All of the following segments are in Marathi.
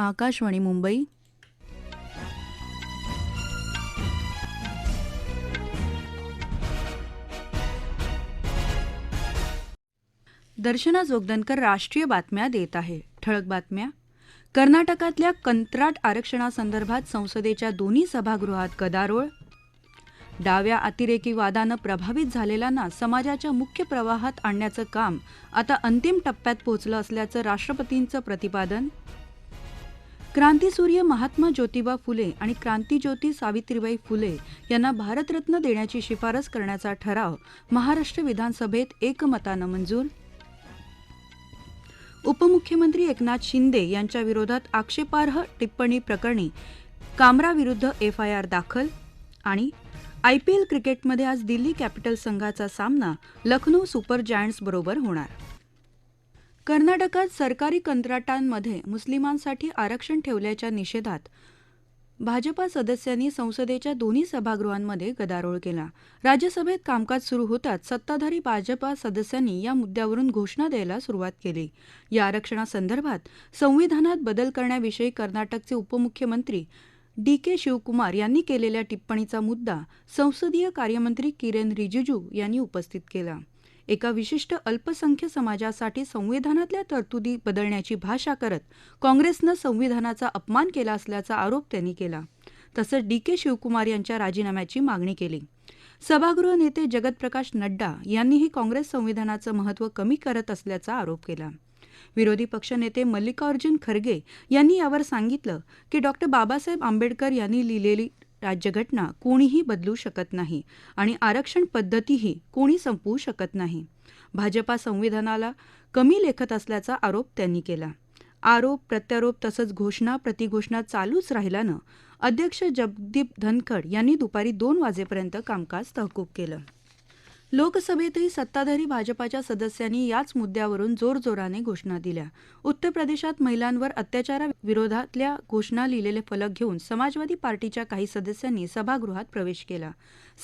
आकाशवाणी मुंबई. दर्शना जोगदनकर राष्ट्रीय बातम्या देत आहे. ठळक बातम्या. कर्नाटकातल्या कंत्राट आरक्षणासंदर्भात संसदेच्या दोन्ही सभागृहात गदारोळ. डाव्या अतिरेकी वादानं प्रभावित झालेल्यांना समाजाच्या मुख्य प्रवाहात आणण्याचं काम आता अंतिम टप्प्यात पोहोचलं असल्याचं राष्ट्रपतींचं प्रतिपादन. क्रांतीसूर्य महात्मा ज्योतिबा फुले आणि क्रांतीज्योती सावित्रीबाई फुले यांना भारतरत्न देण्याची शिफारस करण्याचा ठराव महाराष्ट्र विधानसभेत एकमतानं मंजूर. उपमुख्यमंत्री एकनाथ शिंदे यांच्या विरोधात आक्षेपार्ह टिप्पणी प्रकरणी कामराविरुद्ध एफआयआर दाखल आणि आयपीएल क्रिकेटमध्ये आज दिल्ली कॅपिटल संघाचा सामना लखनौ सुपर जायंट्स बरोबर होणार. कर्नाटकात सरकारी कंत्राटांमध्ये मुस्लिमांसाठी आरक्षण ठेवल्याच्या निषेधात भाजपा सदस्यांनी संसदेच्या दोन्ही सभागृहांमध्ये गदारोळ केला. राज्यसभेत कामकाज सुरू होताच सत्ताधारी भाजपा सदस्यांनी या मुद्द्यावरून घोषणा द्यायला सुरुवात केली. या आरक्षणासंदर्भात संविधानात बदल करण्याविषयी कर्नाटकचे उपमुख्यमंत्री डी के शिवकुमार यांनी केलेल्या टिप्पणीचा मुद्दा संसदीय कार्यमंत्री किरेन रिजिजू यांनी उपस्थित केला. एका विशिष्ट अल्पसंख्य समाजासाठी संविधानातल्या तरतुदी बदलण्याची भाषा करत काँग्रेसनं संविधानाचा अपमान केला असल्याचा आरोप त्यांनी केला. तसंच डी के शिवकुमार यांच्या राजीनाम्याची मागणी केली. सभागृह नेते जगतप्रकाश नड्डा यांनीही काँग्रेस संविधानाचं महत्त्व कमी करत असल्याचा आरोप केला. विरोधी पक्षनेते मल्लिकार्जुन खरगे यांनी यावर सांगितलं की डॉक्टर बाबासाहेब आंबेडकर यांनी लिहिलेली राज्यघटना कोणीही बदलू शकत नाही आणि आरक्षण पद्धतीही कोणी संपवू शकत नाही. भाजपा संविधानाला कमी लेखत असल्याचा आरोप त्यांनी केला. आरोप प्रत्यारोप तसंच घोषणा प्रतिघोषणा चालूच राहिल्यानं अध्यक्ष जगदीप धनखड यांनी दुपारी दोन वाजेपर्यंत कामकाज तहकूब केलं. लोकसभेतही सत्ताधारी भाजपाच्या सदस्यांनी याच मुद्द्यावरून जोरजोराने घोषणा दिल्या. उत्तर प्रदेशात महिलांवर अत्याचाराविरोधातल्या घोषणा लिहिलेले फलक घेऊन समाजवादी पार्टीच्या काही सदस्यांनी सभागृहात प्रवेश केला.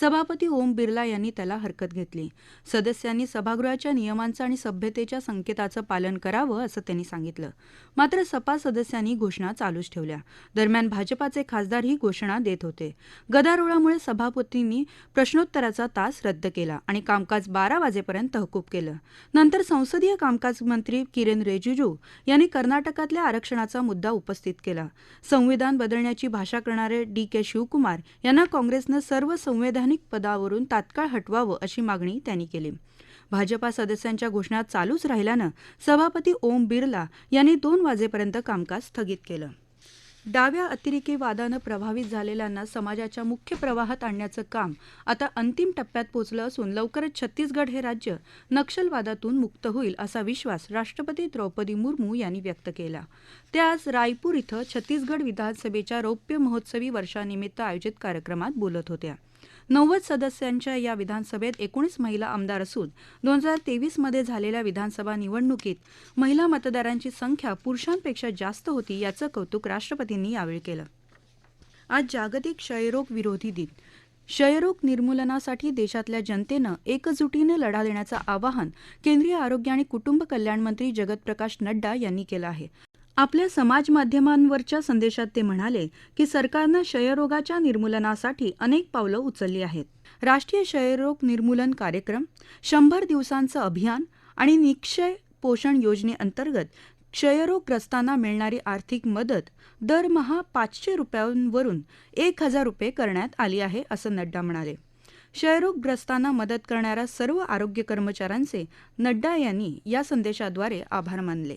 सभापती ओम बिर्ला यांनी त्याला हरकत घेतली. सदस्यांनी सभागृहाच्या नियमांचं आणि सभ्यतेच्या संकेताचं पालन करावं असं त्यांनी सांगितलं. मात्र सपा सदस्यांनी घोषणा चालूच ठेवल्या. दरम्यान भाजपाचे खासदार ही घोषणा देत होते. गदारोळामुळे सभापतींनी प्रश्नोत्तराचा तास रद्द केला आणि कामकाज बारा वाजेपर्यंत तहकूब केलं. नंतर संसदीय कामकाज मंत्री किरेन रिजिजू यांनी कर्नाटकातल्या आरक्षणाचा मुद्दा उपस्थित केला. संविधान बदलण्याची भाषा करणारे डी के शिवकुमार यांना काँग्रेसनं सर्व संविधान संवैधानिक पदावरून तात्काळ हटवावं अशी मागणी त्यांनी केली. भाजपा सदस्यांच्या घोषणा चालूच राहिल्यानं सभापती ओम बिर्ला यांनी दोन वाजेपर्यंत कामकाज स्थगित केलं. डाव्या अतिरेकी वादानं प्रभावित झालेल्यांना समाजाच्या मुख्य प्रवाहात आणण्याचं काम आता अंतिम टप्प्यात पोचलं असून लवकरच छत्तीसगड हे राज्य नक्षलवादातून मुक्त होईल असा विश्वास राष्ट्रपती द्रौपदी मुर्मू यांनी व्यक्त केला. ते आज रायपूर इथं छत्तीसगड विधानसभेच्या रौप्य महोत्सवी वर्षानिमित्त आयोजित कार्यक्रमात बोलत होत्या. नव्वद सदस्यांच्या या विधानसभेत एकोणीस महिला आमदार असून दोन हजार तेवीसमध्ये झालेल्या विधानसभा निवडणुकीत महिला मतदारांची संख्या पुरुषांपेक्षा जास्त होती याचं कौतुक राष्ट्रपतींनी यावेळी केलं. आज जागतिक क्षयरोग विरोधी दिन. क्षयरोग निर्मूलनासाठी देशातल्या जनतेनं एकजुटीनं लढा देण्याचं आवाहन केंद्रीय आरोग्य आणि कुटुंब कल्याण मंत्री जगतप्रकाश नड्डा यांनी केलं आहे. आपल्या समाज माध्यमांवरच्या संदेशात ते म्हणाले की सरकारनं क्षयरोगाच्या निर्मूलनासाठी अनेक पावलं उचलली आहेत. राष्ट्रीय क्षयरोग निर्मूलन कार्यक्रम शंभर दिवसांचं अभियान आणि निक्षय पोषण योजनेअंतर्गत क्षयरोगग्रस्तांना मिळणारी आर्थिक मदत दरमहा पाचशे रुपयांवरून एक हजार रुपये करण्यात आली आहे असं नड्डा म्हणाले. क्षयरोगग्रस्तांना मदत करणाऱ्या सर्व आरोग्य कर्मचाऱ्यांचे नड्डा यांनी या संदेशाद्वारे आभार मानले.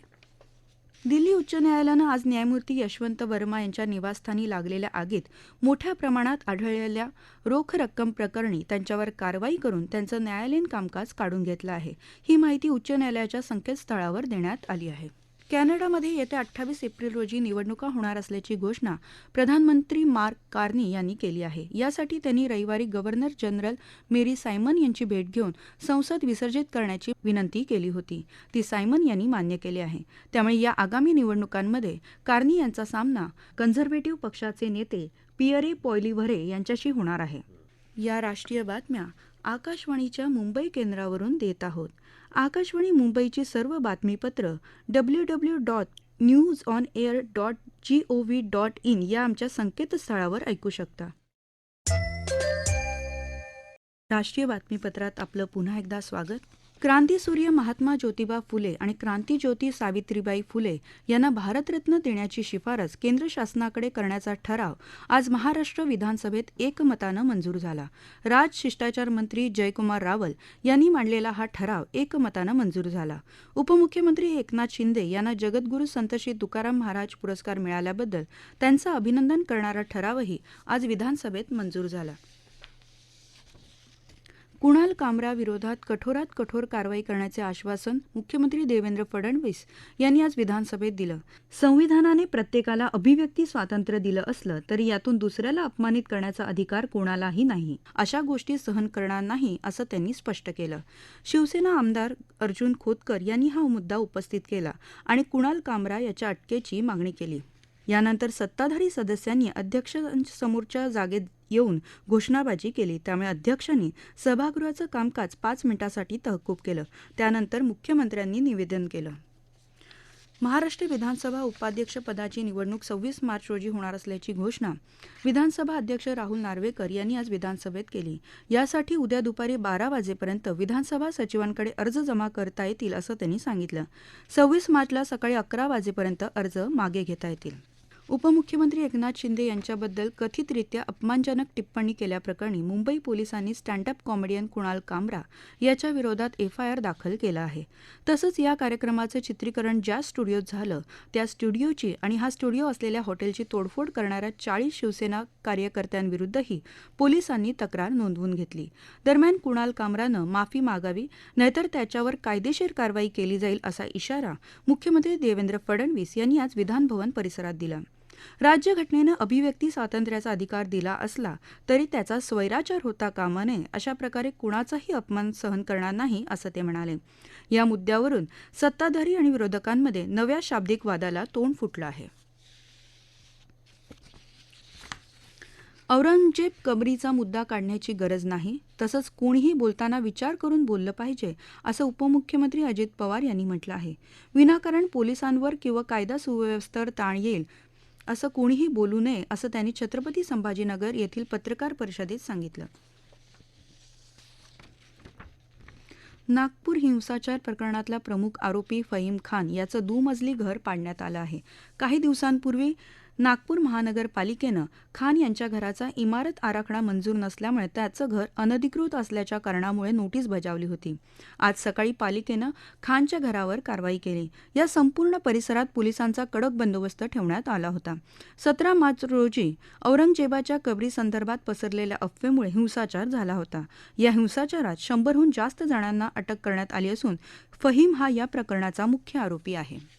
दिल्ली उच्च न्यायालयानं आज न्यायमूर्ती यशवंत वर्मा यांच्या निवासस्थानी लागलेल्या आगीत मोठ्या प्रमाणात आढळलेल्या रोख रक्कम प्रकरणी त्यांच्यावर कारवाई करून त्यांचं न्यायालयीन कामकाज काढून घेतलं आहे. ही माहिती उच्च न्यायालयाच्या संकेतस्थळावर देण्यात आली आहे. कॅनडामध्ये येत्या अठ्ठावीस एप्रिल रोजी निवडणुका होणार असल्याची घोषणा प्रधानमंत्री मार्क कार्नी यांनी केली आहे. यासाठी त्यांनी रविवारी गव्हर्नर जनरल मेरी सायमन यांची भेट घेऊन संसद विसर्जित करण्याची विनंती केली होती. ती सायमन यांनी मान्य केली आहे. त्यामुळे या आगामी निवडणुकांमध्ये कार्नी यांचा सामना कन्झर्वेटिव्ह पक्षाचे नेते पियरे पॉयलिव्हरे यांच्याशी होणार आहे. या राष्ट्रीय बातम्या आकाशवाणीच्या मुंबई केंद्रावरून देत आहोत. आकाशवाणी मुंबईची सर्व बातमीपत्र W W dot news on air dot G O V dot in या आमच्या संकेतस्थळावर ऐकू शकता. राष्ट्रीय बातमीपत्रात आपलं पुन्हा एकदा स्वागत. क्रांतीसूर्य महात्मा ज्योतिबा फुले आणि क्रांतीज्योती सावित्रीबाई फुले यांना भारतरत्न देण्याची शिफारस केंद्र शासनाकडे करण्याचा ठराव आज महाराष्ट्र विधानसभेत एकमतानं मंजूर झाला. राज शिष्टाचार मंत्री जयकुमार रावल यांनी मांडलेला हा ठराव एकमतानं मंजूर झाला. उपमुख्यमंत्री एकनाथ शिंदे यांना जगद्गुरू संत श्री तुकाराम महाराज पुरस्कार मिळाल्याबद्दल त्यांचं अभिनंदन करणारा ठरावही आज विधानसभेत मंजूर झाला. कुणाल कामरा विरोधात कठोरात कठोर कारवाई करण्याचे आश्वासन मुख्यमंत्री देवेंद्र फडणवीस यांनी आज विधानसभेत दिलं. संविधानाने प्रत्येकाला अभिव्यक्ती स्वातंत्र्य दिलं असलं तरी यातून दुसऱ्याला अपमानित करण्याचा अधिकार कोणालाही नाही. अशा गोष्टी सहन करणार नाही असं त्यांनी स्पष्ट केलं. शिवसेना आमदार अर्जुन खोतकर यांनी हा मुद्दा उपस्थित केला आणि कुणाल कामरा याच्या अटकेची मागणी केली. यानंतर सत्ताधारी सदस्यांनी अध्यक्षांसमोरच्या जागेत येऊन घोषणाबाजी केली. त्यामुळे अध्यक्षांनी सभागृहाचं कामकाज पाच मिनिटांसाठी तहकूब केलं. त्यानंतर मुख्यमंत्र्यांनी निवेदन केलं. महाराष्ट्र विधानसभा उपाध्यक्षपदाची निवडणूक सव्वीस मार्च रोजी होणार असल्याची घोषणा विधानसभा अध्यक्ष राहुल नार्वेकर यांनी आज विधानसभेत केली. यासाठी उद्या दुपारी बारा वाजेपर्यंत विधानसभा सचिवांकडे अर्ज जमा करता येतील असं त्यांनी सांगितलं. सव्वीस मार्चला सकाळी अकरा वाजेपर्यंत अर्ज मागे घेता येतील. उपमुख्यमंत्री एकनाथ शिंदे यांच्याबद्दल कथितरित्या अपमानजनक टिप्पणी केल्याप्रकरणी मुंबई पोलिसांनी स्टँडअप कॉमेडियन कुणाल कामरा याच्या विरोधात एफआयआर दाखल केला आहे. तसंच या कार्यक्रमाचं चित्रीकरण ज्या स्टुडिओत झालं त्या स्टुडिओची आणि हा स्टुडिओ असलेल्या हॉटेलची तोडफोड करणाऱ्या चाळीस शिवसेना कार्यकर्त्यांविरुद्धही पोलिसांनी तक्रार नोंदवून घेतली. दरम्यान कुणाल कामरानं माफी मागावी नाहीतर त्याच्यावर कायदेशीर कारवाई केली जाईल असा इशारा मुख्यमंत्री देवेंद्र फडणवीस यांनी आज विधानभवन परिसरात दिला. राज्यघटनेनं अभिव्यक्ती स्वातंत्र्याचा अधिकार दिला असला तरी त्याचा स्वैराचार होता कामा नये अशा प्रकारे कुणाचाही अपमान सहन करणार नाही असं ते म्हणाले. या मुद्द्यावरून सत्ताधारी आणि विरोधकांमध्ये नव्या शाब्दिक वादाला तोंड फुटलं आहे. औरंगजेब कबरीचा मुद्दा काढण्याची गरज नाही तसंच कोणीही बोलताना विचार करून बोललं पाहिजे असं उपमुख्यमंत्री अजित पवार यांनी म्हटलं आहे. विनाकारण पोलिसांवर किंवा कायदा सुव्यवस्थेवर ताण येईल असं कोणीही बोलू नये असं त्यांनी छत्रपती संभाजीनगर येथील पत्रकार परिषदेत सांगितलं. नागपूर हिंसाचार प्रकरणातला प्रमुख आरोपी फहीम खान याचं दुमजली घर पाडण्यात आलं आहे. काही दिवसांपूर्वी नागपूर महानगरपालिकेनं खान यांच्या घराचा इमारत आराखडा मंजूर नसल्यामुळे त्याचं घर अनधिकृत असल्याच्या कारणामुळे नोटीस बजावली होती. आज सकाळी पालिकेनं खानच्या घरावर कारवाई केली. या संपूर्ण परिसरात पोलिसांचा कडक बंदोबस्त ठेवण्यात आला होता. सतरा मार्च रोजी औरंगजेबाच्या कबरीसंदर्भात पसरलेल्या अफवेमुळे हिंसाचार झाला होता. या हिंसाचारात शंभरहून जास्त जणांना अटक करण्यात आली असून फहीम हा या प्रकरणाचा मुख्य आरोपी आहे.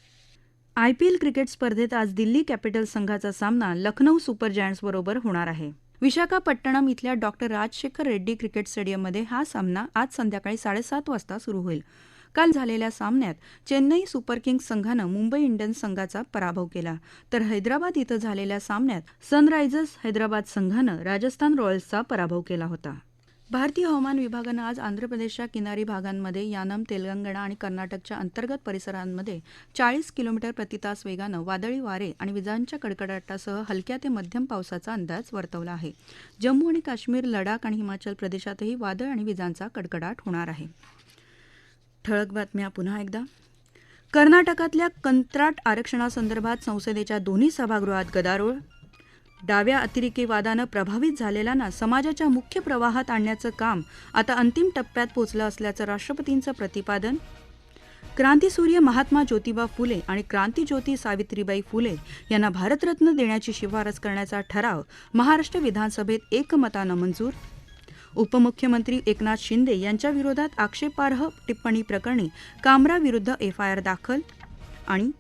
आयपीएल क्रिकेट स्पर्धेत आज दिल्ली कॅपिटल संघाचा सामना लखनौ सुपर जायंट्सबरोबर होणार आहे. विशाखापट्टणम इथल्या डॉक्टर राजशेखर रेड्डी क्रिकेट स्टेडियममध्ये हा सामना आज संध्याकाळी साडेसात वाजता सुरू होईल. काल झालेल्या सामन्यात चेन्नई सुपर किंग्ज संघानं मुंबई इंडियन्स संघाचा पराभव केला. तर हैदराबाद इथं झालेल्या सामन्यात सनरायझर्स हैदराबाद संघानं राजस्थान रॉयल्सचा पराभव केला होता. भारतीय हवामान विभागानं आज आंध्र प्रदेशच्या किनारी भागांमध्ये यानम तेलंगणा आणि कर्नाटकच्या अंतर्गत परिसरांमध्ये चाळीस किलोमीटर प्रतितास वेगानं वादळी वारे आणि विजांच्या कडकडाटासह हलक्या ते मध्यम पावसाचा अंदाज वर्तवला आहे. जम्मू आणि काश्मीर लडाख आणि हिमाचल प्रदेशातही वादळ आणि विजांचा कडकडाट होणार आहे. ठळक बातम्या पुन्हा एकदा. कर्नाटकातल्या कंत्राट आरक्षणासंदर्भात संसदेच्या दोन्ही सभागृहात गदारोळ डाव्या अतिरेकीवादानं प्रभावित झालेल्यांना समाजाच्या मुख्य प्रवाहात आणण्याचं काम आता अंतिम टप्प्यात पोचलं असल्याचं राष्ट्रपतींचं प्रतिपादन. क्रांतीसूर्य महात्मा ज्योतिबा फुले आणि क्रांतीज्योती सावित्रीबाई फुले यांना भारतरत्न देण्याची शिफारस करण्याचा ठराव महाराष्ट्र विधानसभेत एकमतानं मंजूर. उपमुख्यमंत्री एकनाथ शिंदे यांच्या विरोधात आक्षेपार्ह टिप्पणी प्रकरणी कामरा विरुद्ध एफआयआर दाखल आणि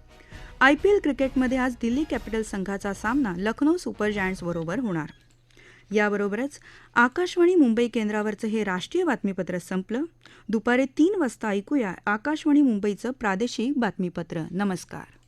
आयपीएल क्रिकेटमध्ये आज दिल्ली कॅपिटल संघाचा सामना लखनौ सुपर जायंट्सबरोबर होणार. याबरोबरच आकाशवाणी मुंबई केंद्रावरचं हे राष्ट्रीय बातमीपत्र संपलं. दुपारी तीन वाजता ऐकूया आकाशवाणी मुंबईचं प्रादेशिक बातमीपत्र. नमस्कार.